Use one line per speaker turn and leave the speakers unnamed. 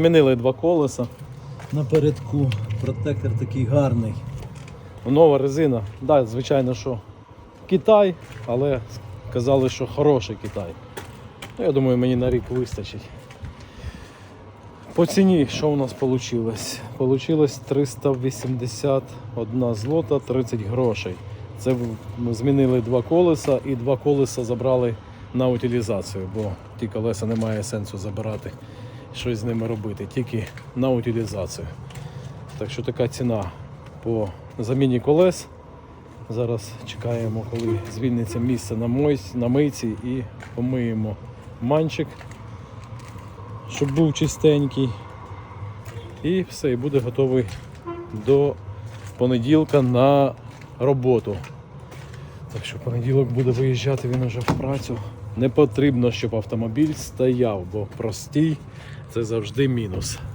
Змінили два колеса.
Напередку протектор такий гарний.
Нова резина. Да, звичайно, що Китай, але казали, що хороший Китай. Ну, я думаю, мені на рік вистачить. По ціні, що у нас вийшло? Получилось 381 злота 30 грошей. Це ми змінили два колеса і два колеса забрали на утилізацію, бо ті колеса немає сенсу забирати, щось з ними робити, тільки на утилізацію. Так що така ціна по заміні колес. Зараз чекаємо, коли звільниться місце на, мойсь, на мийці і помиємо манчик, щоб був чистенький. І все, і буде готовий до понеділка на роботу. Так що понеділок буде виїжджати він уже в працю. Не потрібно, щоб автомобіль стояв, бо простій це завжди мінус.